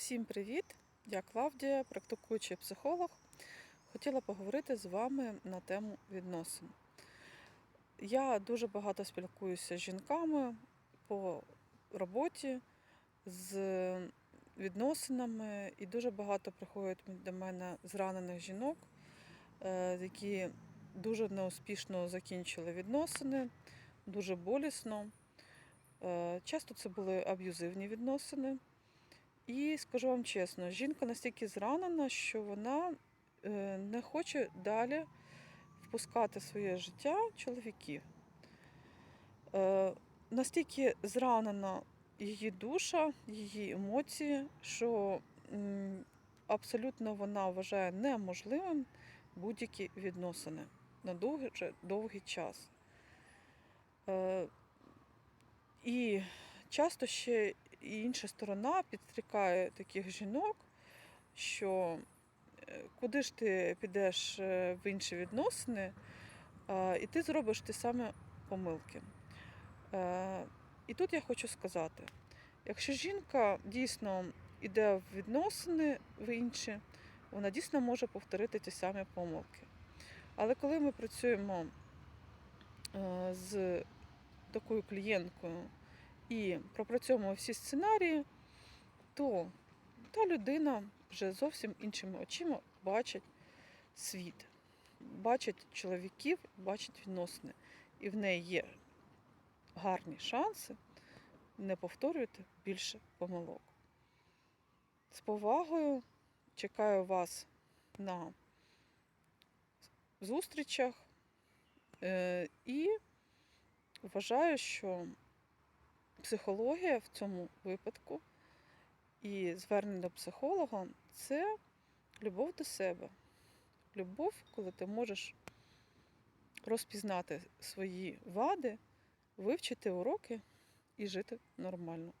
Всім привіт! Я Клавдія, практикуючий психолог. Хотіла поговорити з вами на тему відносин. Я дуже багато спілкуюся з жінками по роботі, з відносинами, і дуже багато приходять до мене зранених жінок, е, які дуже неуспішно закінчили відносини, дуже болісно. Е, Часто це були аб'юзивні відносини. І скажу вам чесно, жінка настільки зранена, що вона е, не хоче далі впускати своє життя чоловіків. Е, Настільки зранена її душа, її емоції, що абсолютно вона вважає неможливим будь-які відносини на дуже довгий час. Е, І часто ще і інша сторона підстрікає таких жінок, що е, куди ж ти підеш е, в інші відносини, і ти зробиш ті самі помилки. Е, І тут я хочу сказати: якщо жінка дійсно йде в відносини в інші, вона дійсно може повторити ті самі помилки. Але коли ми працюємо з такою клієнткою, і пропрацьовуємо всі сценарії, то та людина вже зовсім іншими очима бачить світ, бачить чоловіків, бачить відносини. І в неї є гарні шанси не повторювати більше помилок. З повагою чекаю вас на зустрічах е, і вважаю, що психологія в цьому випадку і звернення до психолога це любов до себе. Любов, коли ти можеш розпізнати свої вади, вивчити уроки і жити нормально.